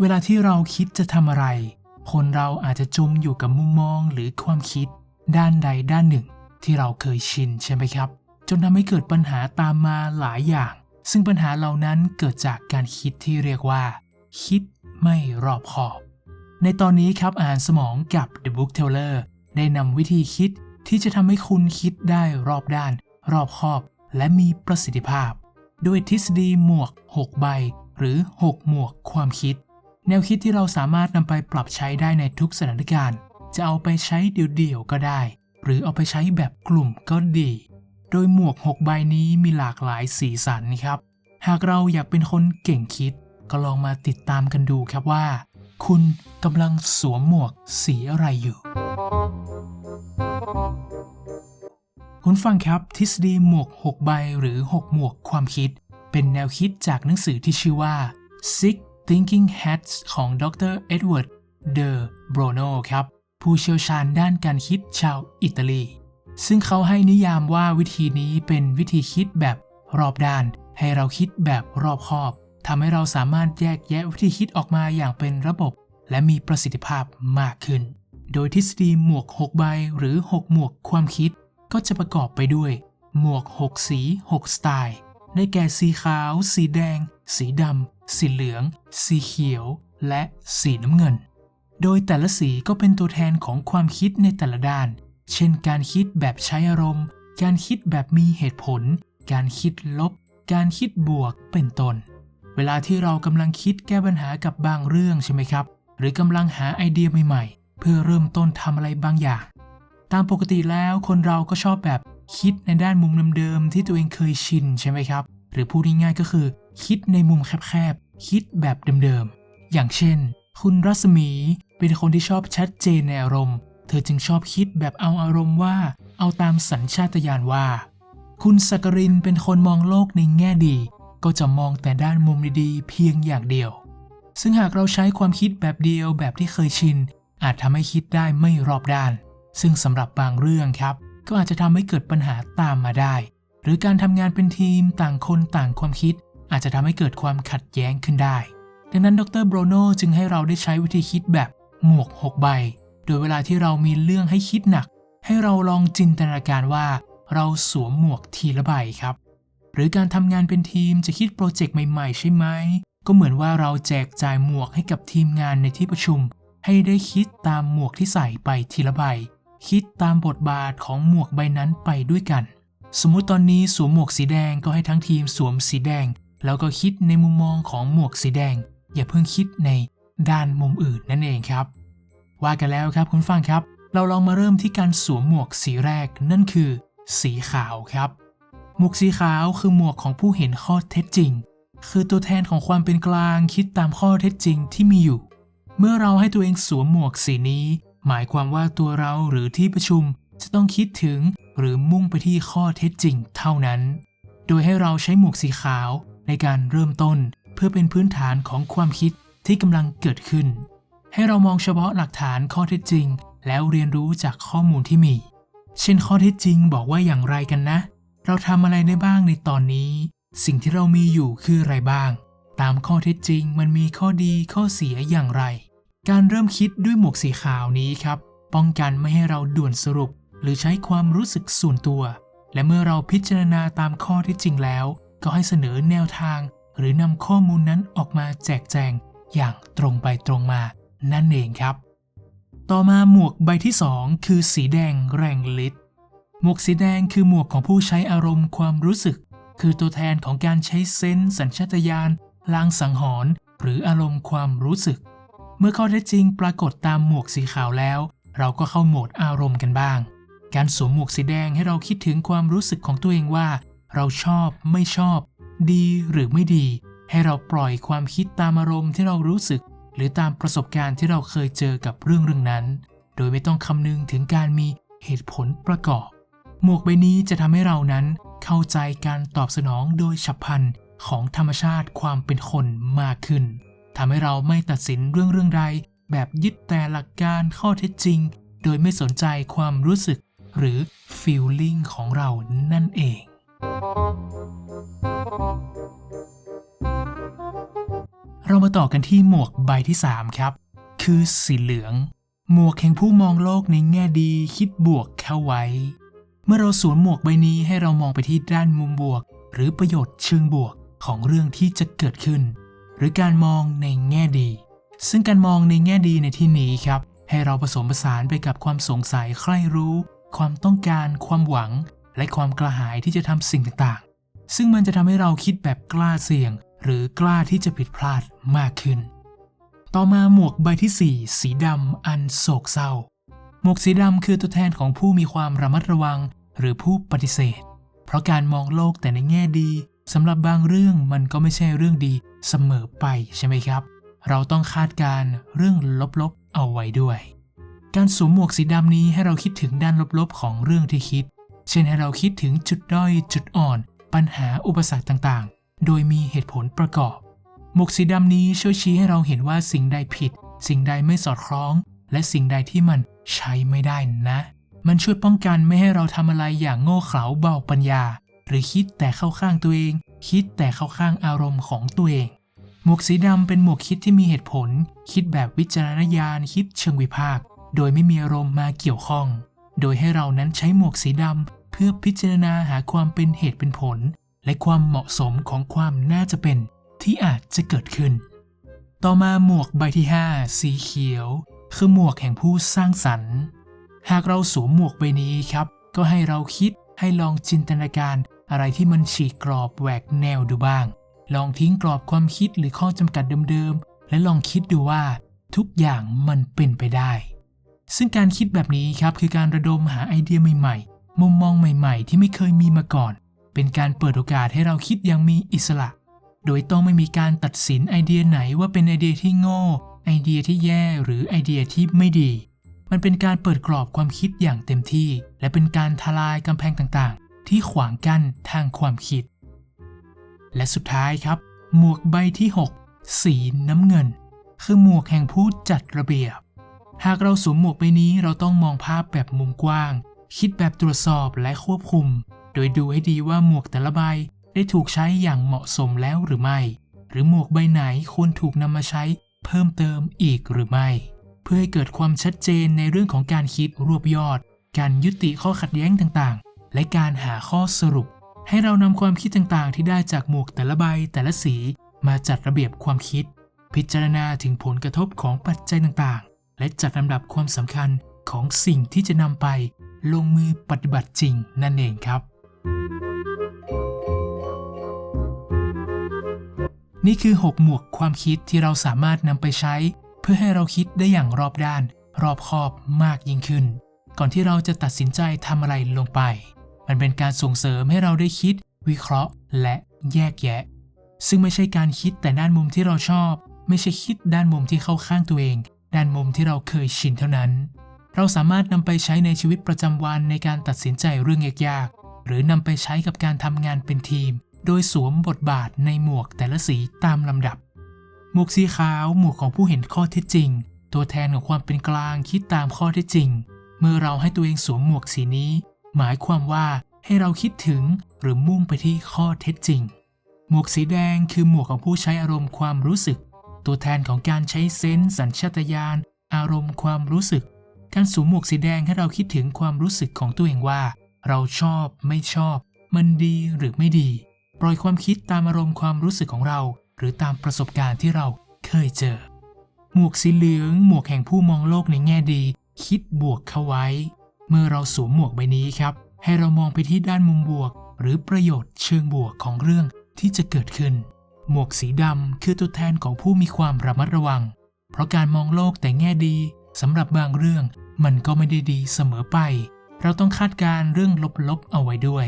เวลาที่เราคิดจะทำอะไร คนเราอาจจะจมอยู่กับมุมมองหรือความคิด ด้านใดด้านหนึ่ง ที่เราเคยชินใช่ไหมครับ จนทำให้เกิดปัญหาตามมาหลายอย่าง ซึ่งปัญหาเหล่านั้นเกิดจากการคิดที่เรียกว่า คิดไม่รอบคอบ ในตอนนี้ครับอ่านสมองกับ The Book Teller ได้นำวิธีคิดที่จะทำให้คุณคิดได้รอบด้าน รอบคอบ และมีประสิทธิภาพ ด้วยทฤษฎีหมวก 6 ใบ หรือ 6 หมวกความคิด แนวคิดที่เราสามารถนำไปปรับใช้ได้ในทุกสถานการณ์ จะเอาไปใช้เดี่ยวๆก็ได้ หรือเอาไปใช้แบบกลุ่มก็ดี โดยหมวก 6 ใบนี้มีหลากหลายสีสันครับ หากเราอยากเป็นคนเก่งคิด ก็ลองมาติดตามกันดูครับว่า คุณกำลังสวมหมวกสีอะไรอยู่คุณฟังครับทฤษฎีหมวก 6 ใบหรือ 6 หมวกความคิด เป็นแนวคิดจากหนังสือที่ชื่อว่า Six Thinking Hats ของดรเอ็ดเวิร์ดเดอโบรโนครับ ผู้เชี่ยวชาญด้านการคิดชาวอิตาลี ซึ่งเขาให้นิยามว่าวิธีนี้เป็นวิธีคิดแบบรอบด้าน ให้เราคิดแบบรอบคอบทำให้เราสามารถแยกแยะวิธีคิดออกมาอย่างเป็นระบบ และมีประสิทธิภาพมากขึ้น โดยทฤษฎีหมวก 6 ใบหรือ 6 หมวกความคิด ก็จะประกอบไปด้วย หมวก 6 สี 6 สไตล์ ได้แก่สีขาว สีแดง สีดำ สีเหลือง สีเขียว และสีน้ำเงิน โดยแต่ละสีก็เป็นตัวแทนของความคิดในแต่ละด้าน เช่น การคิดแบบใช้อารมณ์ การคิดแบบมีเหตุผล การคิดลบ การคิดบวก เป็นต้น เวลาที่เรากำลังคิดแก้ปัญหากับบางเรื่องใช่ไหมครับ หรือกำลังหาไอเดียใหม่ๆ เพื่อเริ่มต้นทำอะไรบางอย่าง ตามปกติแล้วคนเราก็ชอบแบบคิดในด้านมุมเดิมๆที่ตัวเองเคยชินใช่ไหมครับ หรือพูดง่ายๆก็คือ คิดในมุมแคบๆ คิดแบบเดิมๆ อย่างเช่น คุณรัศมีเป็นคนที่ชอบชัดเจนในอารมณ์ เธอจึงชอบคิดแบบเอาอารมณ์ว่า เอาตามสัญชาตญาณว่า คุณสักรินเป็นคนมองโลกในแง่ดี ก็จะมองแต่ด้านมุมดีๆ เพียงอย่างเดียว ซึ่งหากเราใช้ความคิดแบบเดียวแบบที่เคยชิน อาจทำให้คิดได้ไม่รอบด้าน ซึ่งสำหรับบางเรื่องครับ ก็อาจจะทำให้เกิดปัญหาตามมาได้ หรือการทำงานเป็นทีมต่างคนต่างความคิด อาจจะทำให้เกิดความขัดแย้งขึ้นได้ ดังนั้นดรโบรโนจึงให้เราได้ใช้วิธีคิดแบบหมวก 6 ใบ โดยเวลาที่เรามีเรื่องให้คิดหนัก ให้เราลองจินตนาการว่า เราสวมหมวกทีละใบครับ หรือการทำงานเป็นทีมจะคิดโปรเจกต์ใหม่ๆ ใช่ไหม ก็เหมือนว่าเราแจกจ่ายหมวกให้กับทีมงานในที่ประชุม ให้ได้คิดตามหมวกที่ใส่ไปทีละใบ คิดตามบทบาทของหมวกใบนั้นไปด้วยกัน สมมุติตอนนี้สวมหมวกสีแดงก็ให้ทั้งทีมสวมสีแดง แล้วก็คิดในมุมมองของหมวกสีแดง อย่าเพิ่งคิดในด้านมุมอื่นนั่นเองครับ ว่ากันแล้วครับคุณฟังครับ เราลองมาเริ่มที่การสวมหมวกสีแรกนั่นคือ สีขาวครับ หมวกสีขาวคือหมวกของผู้เห็นข้อเท็จจริง คือตัวแทนของความเป็นกลางคิดตามข้อเท็จจริงที่มีอยู่ เมื่อเราให้ตัวเองสวมหมวกสีนี้ หมายความว่าตัวเราหรือที่ประชุมจะต้องคิดถึงหรือมุ่งไปที่ข้อเท็จจริงเท่านั้น โดยให้เราใช้หมวกสีขาว ในการเริ่มต้นเพื่อเป็นพื้นฐานของความคิดที่กำลังเกิดขึ้น ให้เรามองเฉพาะหลักฐานข้อเท็จจริง แล้วเรียนรู้จากข้อมูลที่มี เช่นข้อเท็จจริงบอกว่าอย่างไรกันนะ เราทำอะไรได้บ้างในตอนนี้ สิ่งที่เรามีอยู่คืออะไรบ้าง ตามข้อเท็จจริงมันมีข้อดีข้อเสียอย่างไร การเริ่มคิดด้วยหมวกสีขาวนี้ครับ ป้องกันไม่ให้เราด่วนสรุป หรือใช้ความรู้สึกส่วนตัว และเมื่อเราพิจารณาตามข้อเท็จจริงแล้ว ก็ให้เสนอแนวทาง หรือนำข้อมูลนั้นออกมาแจกแจงอย่างตรงไปตรงมานั่นเองครับ ต่อมาหมวกใบที่ 2 คือสีแดงแรงฤทธิ์หมวกสีแดงคือหมวกของผู้ใช้อารมณ์ความรู้สึก คือตัวแทนของการใช้เซนส์สัญชาตญาณลางสังหรณ์หรืออารมณ์ความรู้สึก เมื่อข้อเท็จจริงปรากฏตามหมวกสีขาวแล้ว เราก็เข้าโหมดอารมณ์กันบ้าง การสวมหมวกสีแดงให้เราคิดถึงความรู้สึกของตัวเองว่า เราชอบไม่ชอบ ดีหรือไม่ดี ให้เราปล่อยความคิดตามอารมณ์ที่เรารู้สึก หรือตามประสบการณ์ที่เราเคยเจอกับเรื่องเรื่องนั้น โดยไม่ต้องคำนึงถึงการมีเหตุผลประกอบ หมวกใบนี้จะทำให้เรานั้นเข้าใจการตอบสนองโดยฉับพลันของธรรมชาติความเป็นคนมากขึ้นทำให้เราไม่ตัดสินเรื่องเรื่องใด แบบยึดแต่หลักการข้อเท็จจริง โดยไม่สนใจความรู้สึก หรือ feeling ของเรานั่นเอง เรามาต่อกันที่หมวกใบที่ 3 ครับ คือสีเหลือง หมวกแห่งผู้มองโลกในแง่ดีคิดบวกเข้าไว้ เมื่อเราสวมหมวกใบนี้ให้เรามองไปที่ด้านมุมบวก หรือประโยชน์เชิงบวกของเรื่องที่จะเกิดขึ้น หรือการมองในแง่ดี ซึ่งการมองในแง่ดีในที่นี้ครับ ให้เราผสมผสานไปกับความสงสัยใคร่รู้ ความต้องการ ความหวัง และความกระหายที่จะทำสิ่งต่างๆ ซึ่งมันจะทำให้เราคิดแบบกล้าเสี่ยง หรือกล้าที่จะผิดพลาดมากขึ้น ต่อมาหมวกใบที่ 4 สีดำอันโศกเศร้า หมวกสีดำคือตัวแทนของผู้มีความระมัดระวัง หรือผู้ปฏิเสธ เพราะการมองโลกแต่ในแง่ดีสำหรับบางเรื่องมันก็ไม่ใช่เรื่องดีเสมอไปใช่ไหมครับ เราต้องคาดการเรื่องลบๆเอาไว้ด้วย การสวมหมวกสีดำนี้ให้เราคิดถึงด้านลบๆของเรื่องที่คิด เช่นให้เราคิดถึงจุดด้อยจุดอ่อน ปัญหาอุปสรรคต่างๆ โดยมีเหตุผลประกอบ หมวกสีดำนี้ช่วยชี้ให้เราเห็นว่าสิ่งใดผิด สิ่งใดไม่สอดคล้อง และสิ่งใดที่มันใช้ไม่ได้นะ มันช่วยป้องกันไม่ให้เราทำอะไรอย่างโง่เขลาเบาปัญญา หรือคิดแต่เข้าข้างตัวเอง คิดแต่เข้าข้างอารมณ์ของตัวเอง หมวกสีดำเป็นหมวกคิดที่มีเหตุผล คิดแบบวิจารณญาณคิดเชิงวิพากษ์โดยไม่มีอารมณ์มาเกี่ยวข้อง โดยให้เรานั้นใช้หมวกสีดำ พื่อพิจารณาหาความเป็นเหตุเป็นผล และความเหมาะสมของความน่าจะเป็นที่อาจจะเกิดขึ้น ต่อมาหมวกใบที่ 5 สีเขียว คือหมวกแห่งผู้สร้างสรรค์ หากเราสวมหมวกใบนี้ครับ ก็ให้เราคิดให้ลองจินตนาการอะไรที่มันฉีกกรอบแหวกแนวดูบ้าง ลองทิ้งกรอบความคิดหรือข้อจำกัดเดิมๆ และลองคิดดูว่า ทุกอย่างมันเป็นไปได้ ซึ่งการคิดแบบนี้ครับคือการระดมหาไอเดียใหม่ๆ มุมมองใหม่ๆ ที่ไม่เคยมีมาก่อน เป็นการเปิดโอกาสให้เราคิดอย่างมีอิสระ โดยต้องไม่มีการตัดสินไอเดียไหนว่าเป็นไอเดียที่โง่ ไอเดียที่แย่หรือไอเดียที่ไม่ดี มันเป็นการเปิดกรอบความคิดอย่างเต็มที่ และเป็นการทลายกำแพงต่างๆ ที่ขวางกั้นทางความคิด และสุดท้ายครับ หมวกใบที่ 6 สีน้ำเงิน คือหมวกแห่งผู้จัดระเบียบหากเราสวมหมวกใบนี้เราต้องมองภาพแบบมุมกว้าง คิดแบบตรวจสอบและควบคุม โดยดูให้ดีว่าหมวกแต่ละใบได้ถูกใช้อย่างเหมาะสมแล้วหรือไม่ หรือหมวกใบไหนควรถูกนำมาใช้เพิ่มเติมอีกหรือไม่ เพื่อให้เกิดความชัดเจนในเรื่องของการคิดรวบยอด การยุติข้อขัดแย้งต่างๆ และการหาข้อสรุป ให้เรานำความคิดต่างๆ ที่ได้จากหมวกแต่ละใบแต่ละสีมาจัดระเบียบความคิด พิจารณาถึงผลกระทบของปัจจัยต่างๆ และจัดลำดับความสำคัญของสิ่งที่จะนำไป ลงมือปฏิบัติจริงนั่นเองครับ นี่คือ 6 หมวกความคิดที่เราสามารถนำไปใช้ เพื่อให้เราคิดได้อย่างรอบด้าน รอบคอบมากยิ่งขึ้น ก่อนที่เราจะตัดสินใจทำอะไรลงไป มันเป็นการส่งเสริมให้เราได้คิด วิเคราะห์ และแยกแยะ ซึ่งไม่ใช่การคิดแต่ด้านมุมที่เราชอบ ไม่ใช่คิดด้านมุมที่เข้าข้างตัวเอง ด้านมุมที่เราเคยชินเท่านั้น เราสามารถนำไปใช้ในชีวิตประจำวันในการตัดสินใจเรื่องยากๆ หรือนำไปใช้กับการทำงานเป็นทีม โดยสวมบทบาทในหมวกแต่ละสีตามลำดับ หมวกสีขาวหมวกของผู้เห็นข้อเท็จจริง ตัวแทนของความเป็นกลางคิดตามข้อเท็จจริง เมื่อเราให้ตัวเองสวมหมวกสีนี้ หมายความว่าให้เราคิดถึงหรือมุ่งไปที่ข้อเท็จจริง หมวกสีแดงคือหมวกของผู้ใช้อารมณ์ความรู้สึก ตัวแทนของการใช้เซนส์สัญชาตญาณอารมณ์ความรู้สึก การสวมหมวกสีแดงให้เราคิดถึงความรู้สึกของตัวเองว่า เราชอบไม่ชอบ มันดีหรือไม่ดี ปล่อยความคิดตามอารมณ์ความรู้สึกของเรา หรือตามประสบการณ์ที่เราเคยเจอ หมวกสีเหลืองหมวกแห่งผู้มองโลกในแง่ดี คิดบวกเข้าไว้ เมื่อเราสวมหมวกใบนี้ครับ ให้เรามองไปที่ด้านมุมบวก หรือประโยชน์เชิงบวกของเรื่องที่จะเกิดขึ้น หมวกสีดำคือตัวแทนของผู้มีความระมัดระวัง เพราะการมองโลกแต่แง่ดีสำหรับบางเรื่อง มันก็ไม่ได้ดีเสมอไป เราต้องคาดการ์เรื่องลบๆเอาไว้ด้วย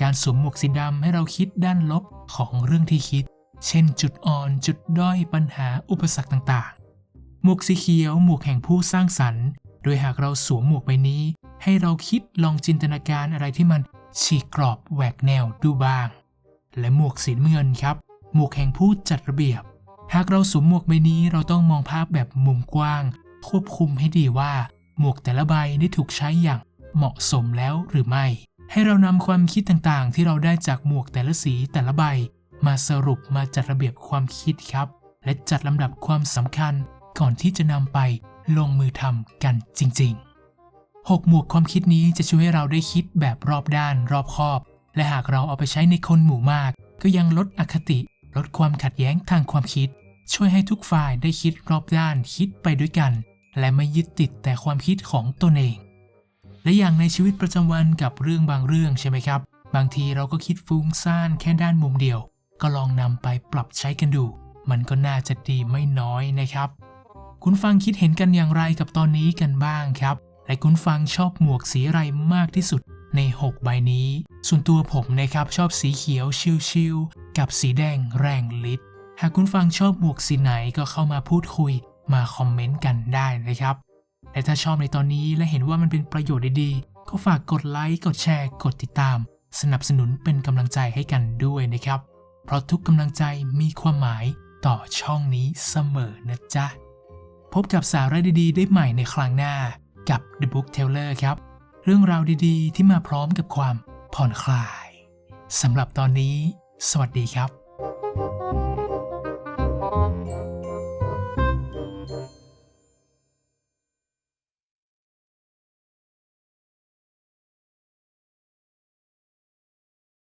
การสวมหมวกสีดำให้เราคิดด้านลบของเรื่องที่คิด เช่น จุดอ่อน จุดด้อยปัญหาอุปสรรคต่างๆ หมวกสีเขียวหมวกแห่งผู้สร้างสรรค์ โดยหากเราสวมหมวกใบนี้ ให้เราคิดลองจินตนาการอะไรที่มันฉีกกรอบแหวกแนวดูบ้าง และหมวกสีเงินครับ หมวกแห่งผู้จัดระเบียบ หากเราสวมหมวกใบนี้เราต้องมองภาพแบบมุมกว้าง ควบคุมให้ดีว่า หมวกแต่ละใบได้ถูกใช้อย่างเหมาะสมแล้วหรือไม่ ให้เรานำความคิดต่างๆ ที่เราได้จากหมวกแต่ละสีแต่ละใบ มาสรุปมาจัดระเบียบความคิดครับ และจัดลำดับความสำคัญก่อนที่จะนำไปลงมือทำกันจริง ๆ 6 หมวกความคิดนี้จะช่วยให้เราได้คิดแบบรอบด้านรอบคอบ และหากเราเอาไปใช้ในคนหมู่มาก ก็ยังลดอคติ ลดความขัดแย้งทางความคิด ช่วยให้ทุกฝ่ายได้คิดรอบด้านคิดไปด้วยกัน และไม่ยึดติดแต่ความคิดของตนเอง และอย่างในชีวิตประจำวันกับเรื่องบางเรื่องใช่ไหมครับ บางทีเราก็คิดฟุ้งซ่านแค่ด้านมุมเดียว ก็ลองนำไปปรับใช้กันดู มันก็น่าจะดีไม่น้อยนะครับ คุณฟังคิดเห็นกันอย่างไรกับตอนนี้กันบ้างครับ และคุณฟังชอบหมวกสีอะไรมากที่สุดใน 6 ใบนี้ ส่วนตัวผมนะครับชอบสีเขียวชิลๆกับสีแดงแรงฤทธิ์หากคุณฟังชอบหมวกสีไหนก็เข้ามาพูดคุย มาคอมเมนต์กันได้นะครับ และถ้าชอบในตอนนี้และเห็นว่ามันเป็นประโยชน์ดีๆ ก็ฝากกดไลค์ กดแชร์ กดติดตาม สนับสนุนเป็นกำลังใจให้กันด้วยนะครับ เพราะทุกกำลังใจมีความหมายต่อช่องนี้เสมอนะจ๊ะ พบกับสาระดีๆ ได้ใหม่ในครั้งหน้ากับ The Book Teller ครับ เรื่องราวดีๆ ที่มาพร้อมกับความผ่อนคลายสำหรับตอนนี้ สวัสดีครับ